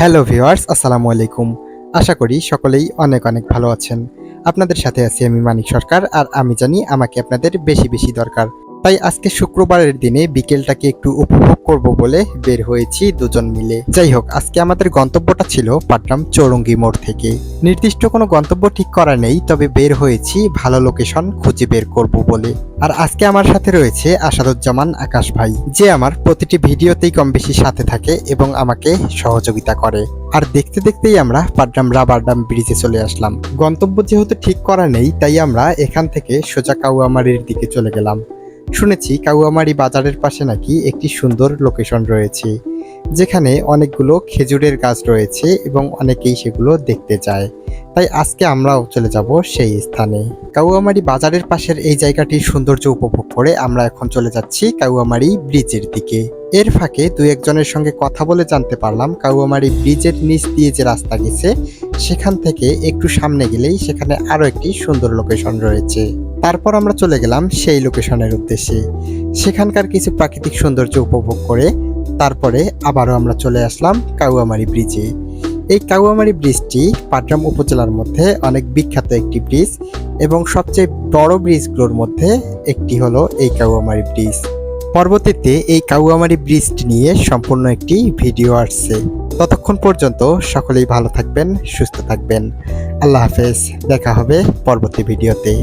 Hello viewers আসসালামু আলাইকুম। আশা করি সকলেই অনেক অনেক ভালো আছেন। আপনাদের সাথে আছি আমি মানিক সরকার আর আমি জানি আমাকে আপনাদের বেশি বেশি দরকার। তাই আজকে শুক্রবারের দিনে বিকেলটাকে একটু উপভোগ করব বলে বের হয়েছি দুজন মিলে। যাই হোক, আজকে আমাদের গন্তব্যটা ছিল পাটগ্রাম চৌরঙ্গি মোড় থেকে। নির্দিষ্ট কোনো গন্তব্য ঠিক করা নেই, তবে বের হয়েছি ভালো লোকেশন খুঁজে বের করব বলে। আর আজকে আমার সাথে রয়েছে আসাদুজ্জামান আকাশ ভাই। যে আমার প্রতিটি ভিডিওতেই কম বেশি সাথে থাকে এবং আমাকে সহযোগিতা করে। আর দেখতে দেখতেই আমরা পাটগ্রাম রাবার ডাম ব্রিজে চলে আসলাম। গন্তব্য যেহেতু ঠিক করা নেই, তাই আমরা এখান থেকে সোজা কাউয়ামারির দিকে চলে গেলাম। শুনেছি কাউয়ামারি বাজারের পাশে নাকি একটি সুন্দর লোকেশন রয়েছে, যেখানে অনেকগুলো খেজুরের গাছ রয়েছে এবং অনেকেই সেগুলো দেখতে যায় তাই আজকে আমরাও চলে যাব সেই স্থানে। কাউয়ামারি বাজারের পাশের এই জায়গাটির সৌন্দর্য উপভোগ করে আমরা এখন চলে যাচ্ছি কাউয়ামারি ব্রিজের দিকে। এর ফাঁকে দু একজনের সঙ্গে কথা বলে জানতে পারলাম কাউয়ামারি ব্রিজের নিচ দিয়ে যে রাস্তা গেছে সেখান থেকে একটু সামনে গেলেই সেখানে আরও একটি সুন্দর লোকেশন রয়েছে। তারপর আমরা চলে গেলাম সেই লোকেশনের উদ্দেশ্যে। সেখানকার কিছু প্রাকৃতিক সৌন্দর্য উপভোগ করে তারপরে আবারও আমরা চলে আসলাম কাউয়ামারি ব্রিজে। এই কাউয়ামারি ব্রিজটি পাটগ্রাম উপজেলার মধ্যে অনেক বিখ্যাত একটি ব্রিজ এবং সবচেয়ে বড় ব্রিজগুলোর মধ্যে একটি হলো এই কাউয়ামারি ব্রিজ। পরবর্তীতে এই কাউয়ামারি ব্রিজটি নিয়ে সম্পূর্ণ একটি ভিডিও আসছে। ততক্ষণ পর্যন্ত সকলেই ভালো থাকবেন সুস্থ থাকবেন। আল্লাহ হাফেজ দেখা হবে পরবর্তী ভিডিওতে।